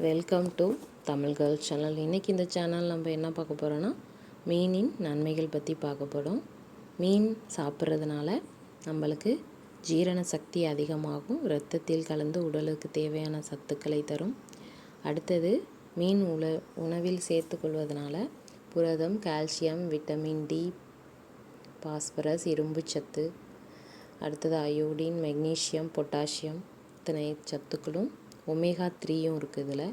Welcome to Tamil girl channel இன்றைக்கி இந்த channel நம்ம என்ன பார்க்க போகிறோன்னா மீனின் நன்மைகள் பற்றி பார்க்கப்படும் மீன் சாப்பிட்றதுனால நம்மளுக்கு ஜீரண சக்தி அதிகமாகும். இரத்தத்தில் கலந்து உடலுக்கு தேவையான சத்துக்களை தரும். அடுத்தது மீன் உல உணவில் சேர்த்துக்கொள்வதனால புரதம் கால்சியம் விட்டமின் டி பாஸ்பரஸ் இரும்புச்சத்து அடுத்தது அயோடின் மெக்னீஷியம் பொட்டாசியம் இத்தனை சத்துக்களும் ஒமேகா த்ரீயும் இருக்குது இதில்.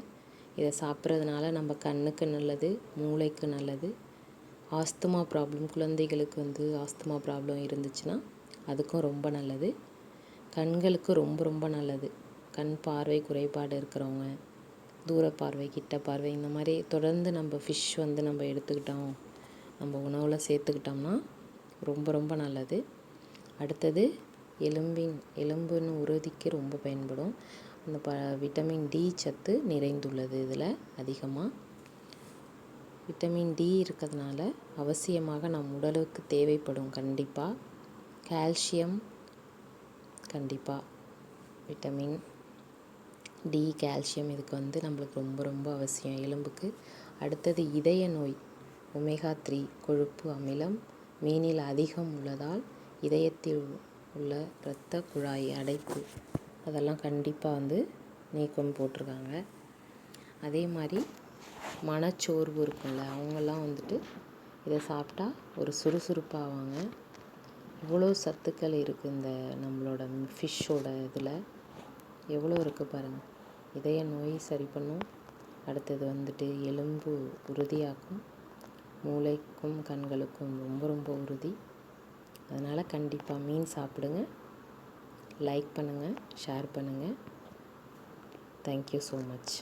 இதை சாப்பிட்றதுனால நம்ம கண்ணுக்கு நல்லது மூளைக்கு நல்லது. ஆஸ்துமா ப்ராப்ளம் குழந்தைகளுக்கு வந்து ஆஸ்துமா ப்ராப்ளம் இருந்துச்சுன்னா அதுக்கும் ரொம்ப நல்லது. கண்களுக்கு ரொம்ப ரொம்ப நல்லது. கண் பார்வை குறைபாடு இருக்கிறவங்க தூர பார்வை கிட்ட பார்வை இந்த மாதிரி தொடர்ந்து நம்ம ஃபிஷ் வந்து நம்ம எடுத்துக்கிட்டோம் நம்ம உணவில் சேர்த்துக்கிட்டோம்னா ரொம்ப ரொம்ப நல்லது. அடுத்தது எலும்பின் எலும்புன்னு உறுதிக்கு ரொம்ப பயன்படும். இந்த ப விட்டமின் டி சத்து நிறைந்துள்ளது இதில் அதிகமாக விட்டமின் டி இருக்கிறதுனால அவசியமாக நம் உடலுக்கு தேவைப்படும் கண்டிப்பாக கால்சியம் கண்டிப்பாக விட்டமின் டி கால்சியம் இதுக்கு வந்து நம்மளுக்கு ரொம்ப ரொம்ப அவசியம். எலும்புக்கு அடுத்தது இதய நோய் ஒமேகா த்ரீ கொழுப்பு அமிலம் மீனில் அதிகம் உள்ளதால் இதயத்தில் உள்ள இரத்த குழாய் அடைப்பு. அதெல்லாம் கண்டிப்பாக வந்து நீக்கம் போட்டிருக்காங்க. அதே மாதிரி மனச்சோர்வு இருக்கும்ல அவங்கெல்லாம் வந்துட்டு இதை சாப்பிட்டா ஒரு சுறுசுறுப்பாவாங்க. இவ்வளோ சத்துக்கள் இருக்குது இந்த நம்மளோட ஃபிஷ்ஷோட இதில். எவ்வளோ இருக்குது பாருங்கள் இதய நோய் சரி பண்ணும். அடுத்தது வந்துட்டு எலும்பு உறுதியாக்கும். மூளைக்கும் கண்களுக்கும் ரொம்ப ரொம்ப உறுதி. அதனால் கண்டிப்பாக மீன் சாப்பிடுங்க. லைக் பண்ணுங்கள் ஷேர் பண்ணுங்கள் தேங்க்யூ ஸோ மச்